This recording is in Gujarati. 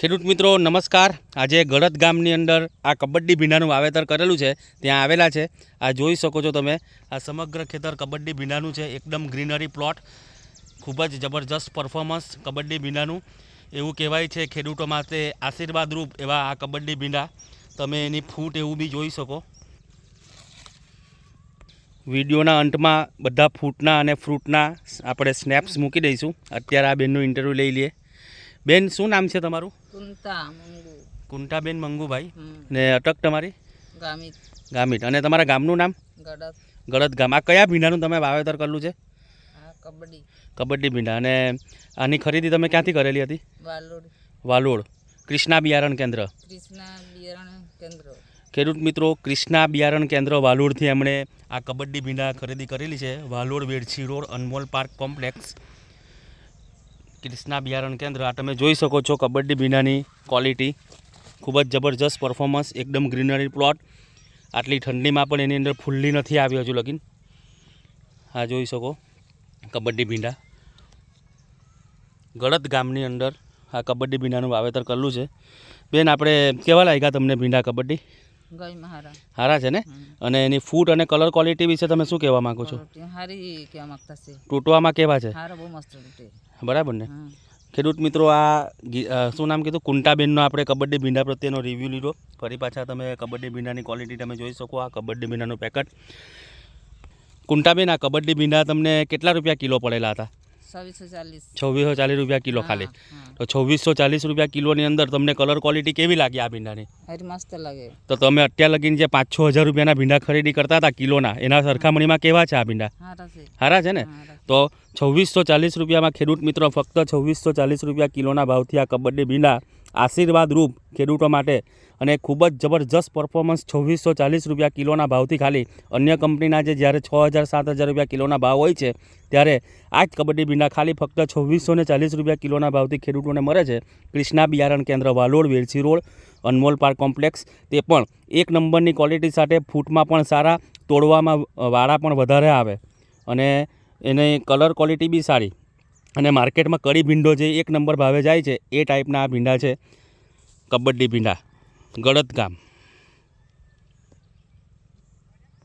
ખેડૂત મિત્રો, નમસ્કાર. આજે ગળત ગામની અંદર આ કબડ્ડી ભીંડાનું વાવેતર કરેલું છે. ત્યાં આવેલા છે. આ જોઈ શકો છો તમે, આ સમગ્ર ખેતર કબડ્ડી ભીંડાનું છે. એકદમ ગ્રીનરી પ્લોટ. ખૂબ જ જબરજસ્ત પરફોર્મન્સ કબડ્ડી ભીંડાનું. એવું કહેવાય છે ખેડૂતો માટે આશીર્વાદરૂપ એવા આ કબડ્ડી ભીંડા. તમે એની ફૂટ એવું બી જોઈ શકો. વિડીયોના અંતમાં બધા ફૂટના અને ફ્રૂટના આપણે સ્નેપ્સ મૂકી દઈશું. અત્યારે આ બેનનું ઇન્ટરવ્યૂ લઈ લઈએ. બેન શું નામ છે તમારું? કુંતા મંગુ. કુંટાબેન મંગુભાઈ. ને અટક તમારી? ગામિત. ગામિત. અને તમારા ગામનું નામ? ગડત ગડત ગામ. આ કયા ભીંડાનું તમે વાવેતર કરેલું છે? કબડ્ડી. કબડ્ડી ભીંડા. અને આની ખરીદી તમે ક્યાંથી કરેલી હતી? વાલોડ. વાલોડ. ક્રિષ્ના બિયારણ કેન્દ્ર. કૃષ્ણા બિયારણ કેન્દ્ર. ખેડૂત મિત્રો ક્રિષ્ના બિયારણ કેન્દ્ર વાલોડથી એમણે આ કબડ્ડી ભીંડા ખરીદી કરેલી છે. Valod Vedchhi road Anmol park complex. Krishna બિયારણ કેન્દ્ર. આ તમે જોઈ શકો છો કબડ્ડી બીનાની ક્વોલિટી ખૂબ જ જબરજસ્ત પરફોર્મન્સ એકદમ ગ્રીનરી પ્લોટ આટલી ઠંડીમાં પણ એની અંદર ફૂલ્લી નથી આવી હજુ લગીન. આ જોઈ શકો કબડ્ડી ભીંડા ગળત ગામની અંદર આ કબડ્ડી ભીંડાનું વાવેતર કરેલું છે. બેન આપણે કેવા લાગ્યા તમને ભીંડા કબડ્ડી? હારા છે ને? અને એની ફૂટ અને કલર ક્વોલિટી વિશે તમે શું કહેવા માંગો છે? તૂટવામાં કેવા છે? બરાબર ને? ખેડૂત મિત્રો આ શું નામ કીધું? કુંટાબેનનો આપણે કબડ્ડી ભીંડા પ્રત્યેનો રિવ્યૂ લીધો. ફરી પાછા તમે કબડ્ડી ભીંડાની ક્વોલિટી તમે જોઈ શકો આ કબડ્ડી ભીંડાનું પેકેટ કુંટાબેન આ કબડ્ડી ભીંડા તમને કેટલા રૂપિયા કિલો પડેલા હતા? છવ્વીસો ચાલીસ રૂપિયા કિલો ખાલી. તો છવ્વીસો ચાલીસ રૂપિયા કિલોની અંદર તમને કલર ક્વોલિટી કેવી લાગી આ ભીંડાની? મસ્ત લાગે. તો તમે અત્યાર લગીને જે પાંચ છ હજાર રૂપિયાના ભીંડા ખરીદી કરતા હતા કિલોના એના સરખામણીમાં કેવા છે આ ભીંડા? હારા છે. સારા છે ને? તો છવ્વીસો ચાલીસ રૂપિયામાં ખેડૂત મિત્રો ફક્ત છવ્વીસો ચાલીસ રૂપિયા કિલોના ભાવથી આ કબડ્ડી ભીંડા આશીર્વાદ રૂપ ખેડૂતો માટે અને ખૂબ જ જબરજસ્ત પરફોર્મન્સ છવ્વીસો ચાલીસ રૂપિયા કિલોના ભાવથી ખાલી અન્ય કંપનીના જે જ્યારે છ હજાર, સાત હજાર રૂપિયા કિલોના ભાવ હોય છે, ત્યારે આ જ કબડ્ડી ભીંડા ખાલી ફક્ત છવ્વીસો ને ચાલીસ રૂપિયા કિલોના ભાવથી ખેડૂતોને મળે છે. કૃષ્ણા બિયારણ કેન્દ્ર, Valod, Velsi road, Anmol park complex, તે પણ એક નંબરની ક્વોલિટી સાથે ફૂટમાં પણ સારા, તોડવામાં વાળા પણ વધારે આવે. અને એની કલર ક્વોલિટી બી સારી. અને માર્કેટમાં કડી ભીંડો જે એક નંબર ભાવે જાય છે, એ ટાઈપના આ ભીંડા છે. કબડ્ડી ભીંડા. ગળત ગામ.